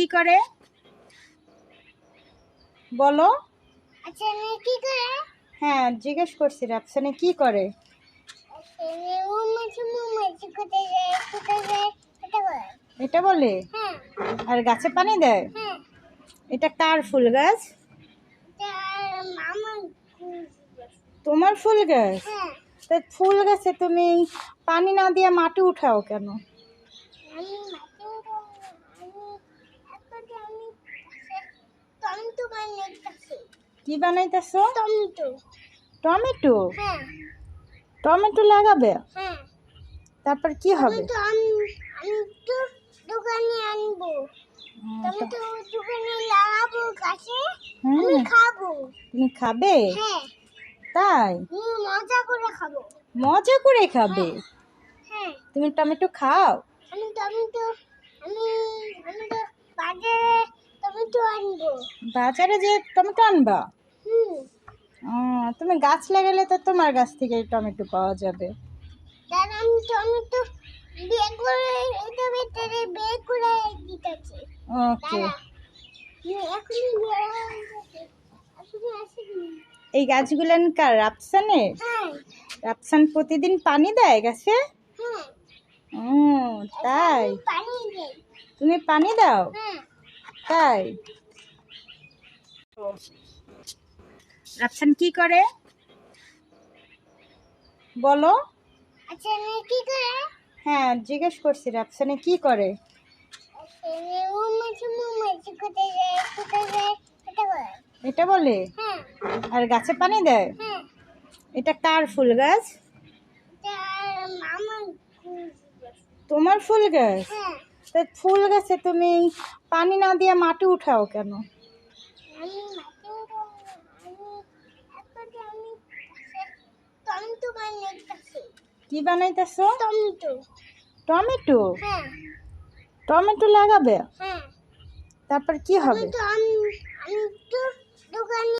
কি করে? বলো। আচ্ছা কি করে? হ্যাঁ জিজ্ঞেস করছি রাফসানে কি করে? এটা বলে। হ্যাঁ। আর গাছে পানি দেয়? হ্যাঁ। এটা কার ফুল গাছ? তোমার ফুল গাছ? হ্যাঁ। তা ফুল গাছে তুমি পানি না দিয়ে মাটি উঠাও কেন আমি মাটি উঠাবো না। আমি এখন আমি টমেটো বানাইতেছি কি বানাইতেছো? টমেটো। টমেটো? হ্যাঁ। টমেটো লাগাবে? হ্যাঁ। তারপর কি হবে? আমি আমি তো দোকানে আনব। টমেটো দোকানে লাগাবো গাছে আমি খাব। তুমি খাবে? হ্যাঁ। তাই? মজা করে খাব। মজা করে খাবে? হ্যাঁ। তুমি টমেটো খাও? আমি টমেটো আমি আমি তো বাজারে টমেটো আনব। বাজারে যে টমেটো আনবা? তুমি গাছ লাগালে তো তোমার গাছ থেকে টমেটো পাওয়া যাবে। আমি টমেটো বিয়ে করে এটা ভেতরে বিয়ে করে দিতেছি। ওকে। এই গাছগুলো কার রাপসানে হ্যাঁ। রাপসান প্রতিদিন পানি দেয় গাছে? হ্যাঁ। ও তাই? তুমি পানি দাও? হ্যাঁ। তাই? রাপসান কি করে? বলো। আচ্ছা কি করে? হ্যাঁ জিজ্ঞেস করছি রাপসানে কি করে? এটা বলে। হ্যাঁ। আর গাছে পানি দেয়? হ্যাঁ। এটা কার ফুল গাছ? তোমার ফুল গাছ? হ্যাঁ। ফুল গাছে তুমি পানি না দিয়ে মাটি উঠাও কেন আমি মাটি উঠাবো না। আমি এখন আমি টমেটো বানাইতেছি কি বানাইতেছো? টমেটো। টমেটো? হ্যাঁ। টমেটো লাগাবে? হ্যাঁ। তারপর কি হবে? টমেটো আমি আমি তো দোকানে